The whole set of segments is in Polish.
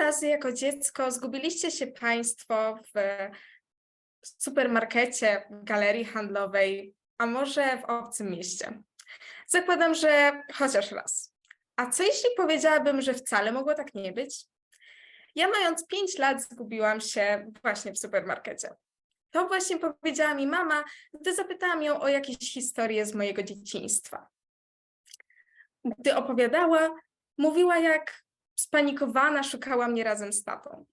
razy jako dziecko zgubiliście się Państwo w supermarkecie, galerii handlowej, a może w obcym mieście? Zakładam, że chociaż raz. A co jeśli powiedziałabym, że wcale mogło tak nie być? Ja mając 5 lat zgubiłam się właśnie w supermarkecie. To właśnie powiedziała mi mama, gdy zapytałam ją o jakieś historie z mojego dzieciństwa. Gdy opowiadała, mówiła jak spanikowana szukała mnie razem z tatą.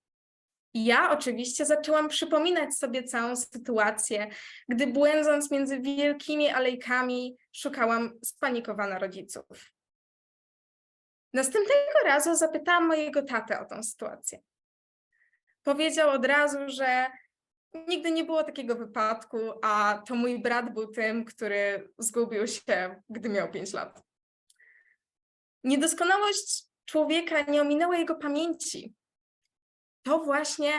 I ja oczywiście zaczęłam przypominać sobie całą sytuację, gdy błędząc między wielkimi alejkami szukałam spanikowana rodziców. Następnego razu zapytałam mojego tatę o tą sytuację. Powiedział od razu, że nigdy nie było takiego wypadku, a to mój brat był tym, który zgubił się, gdy miał 5 lat. Niedoskonałość człowieka nie ominęła jego pamięci. To właśnie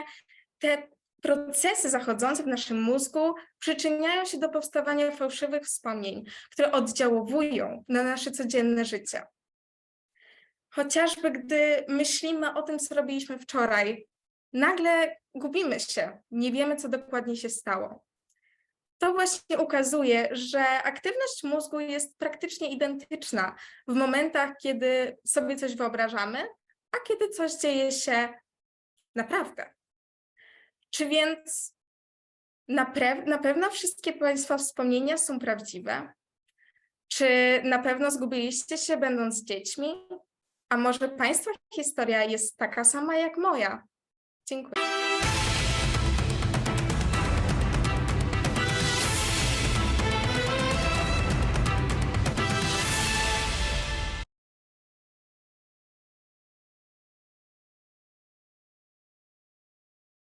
te procesy zachodzące w naszym mózgu przyczyniają się do powstawania fałszywych wspomnień, które oddziałowują na nasze codzienne życie. Chociażby gdy myślimy o tym, co robiliśmy wczoraj, nagle gubimy się, nie wiemy, co dokładnie się stało. To właśnie ukazuje, że aktywność mózgu jest praktycznie identyczna w momentach, kiedy sobie coś wyobrażamy, a kiedy coś dzieje się naprawdę. Czy więc na, pre- na pewno wszystkie Państwa wspomnienia są prawdziwe? Czy na pewno zgubiliście się będąc dziećmi? A może Państwa historia jest taka sama jak moja? Dziękuję.